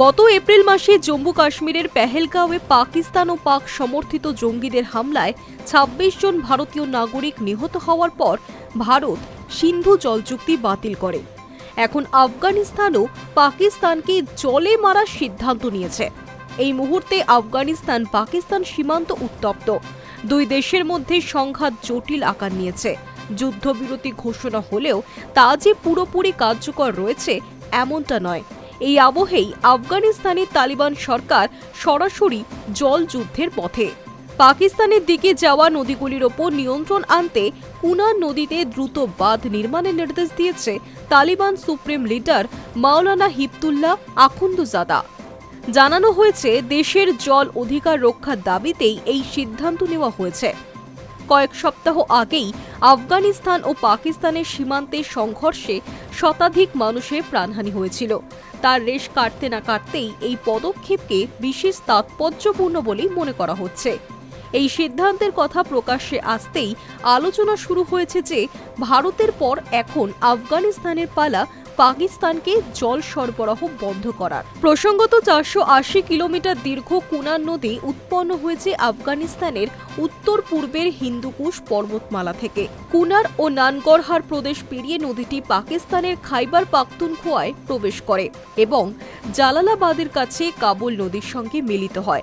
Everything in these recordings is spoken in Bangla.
গত এপ্রিল মাসে জম্মু কাশ্মীরের পেহেলগাঁওয়ে পাকিস্তান ও পাক সমর্থিত জঙ্গিদের হামলায় ২৬ জন ভারতীয় নাগরিক নিহত হওয়ার পর ভারত সিন্ধু জল চুক্তি বাতিল করে। এখন আফগানিস্তানও পাকিস্তানকে জলে মারার সিদ্ধান্ত নিয়েছে। এই মুহূর্তে আফগানিস্তান পাকিস্তান সীমান্ত উত্তপ্ত। দুই দেশের মধ্যে সংঘাত জটিল আকার নিয়েছে। যুদ্ধবিরতি ঘোষণা হলেও তা যে পুরোপুরি কার্যকর রয়েছে, এমনটা নয়। এই আবহেই আফগানিস্তানের তালিবান সরকার সরাসরি জল যুদ্ধের পথে। পাকিস্তানের দিকে যাওয়া নদীগুলির ওপর নিয়ন্ত্রণ আনতে কুনার নদীতে দ্রুত বাঁধ নির্মাণের নির্দেশ দিয়েছে Taliban supreme leader Maulana Hibatullah Akhundzada. জানানো হয়েছে, দেশের জল অধিকার রক্ষার দাবিতেই এই সিদ্ধান্ত নেওয়া হয়েছে। কয়েক সপ্তাহ আগেই আফগানিস্তান ও পাকিস্তানের সীমান্তে সংঘর্ষে শতাধিক মানুষের প্রাণহানি হয়েছিল। তার রেশ কাটতে না কাটতেই এই পদক্ষেপকে বিশেষ তাৎপর্যপূর্ণ বলেই মনে করা হচ্ছে। এই সিদ্ধান্তের কথা প্রকাশ্যে আসতেই আলোচনা শুরু হয়েছে যে, ভারতের পর এখন আফগানিস্তানের পালা পাকিস্তানকে জল সরবরাহ বন্ধ করার। প্রসঙ্গত চারশো আশি কিলোমিটার দীর্ঘ কুনার নদী উৎপন্ন হয়েছে আফগানিস্তানের উত্তর পূর্বের হিন্দুকুশ পর্বতমালা থেকে। কুনার ও নানগরহার প্রদেশ পেরিয়ে নদীটি পাকিস্তানের খাইবার পাখতুনখোয়ায় প্রবেশ করে এবং জালালাবাদের কাছে কাবুল নদীর সঙ্গে মিলিত হয়।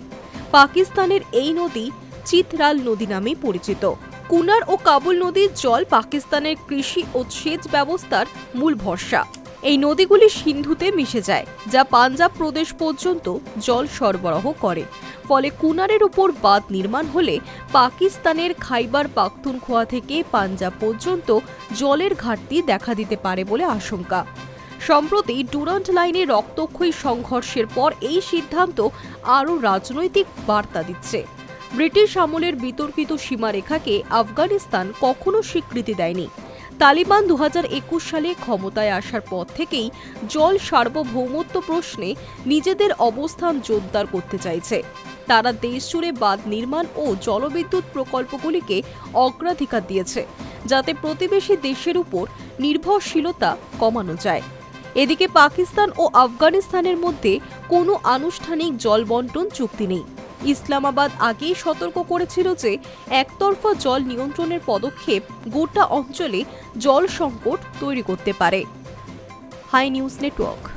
পাকিস্তানের এই নদী চিতরাল নদী নামে পরিচিত। কুনার ও কাবুল নদীর জল পাকিস্তানের কৃষি ও সেচ ব্যবস্থার মূল ভরসা। এই নদীগুলি সিন্ধুতে মিশে যায়, যা পাঞ্জাব প্রদেশ পর্যন্ত জল সরবরাহ করে। ফলে কুনারের উপর বাঁধ নির্মাণ হলে পাকিস্তানের খাইবার পাখতুনখোয়া থেকে পাঞ্জাব পর্যন্ত জলের ঘাটতি দেখা দিতে পারে বলে আশঙ্কা। সম্প্রতি ডুরান্ট লাইনে রক্তক্ষয়ী সংঘর্ষের পর এই সিদ্ধান্ত আরও রাজনৈতিক বার্তা দিচ্ছে। ব্রিটিশ আমলের বিতর্কিত সীমারেখাকে আফগানিস্তান কখনো স্বীকৃতি দেয়নি। তালিবান দু হাজার একুশ সালে ক্ষমতায় আসার পর থেকেই জল সার্বভৌমত্ব প্রশ্নে নিজেদের অবস্থান জোরদার করতে চাইছে। তারা দেশ জুড়ে বাঁধ নির্মাণ ও জলবিদ্যুৎ প্রকল্পগুলিকে অগ্রাধিকার দিয়েছে, যাতে প্রতিবেশী দেশের উপর নির্ভরশীলতা কমানো যায়। এদিকে পাকিস্তান ও আফগানিস্তানের মধ্যে কোনো আনুষ্ঠানিক জল বন্টন চুক্তি নেই। ইসলামাবাদ আগেই সতর্ক করেছিল যে, একতরফা জল নিয়ন্ত্রণের পদক্ষেপ গোটা অঞ্চলে জল সংকট তৈরি করতে পারে। Hi news network.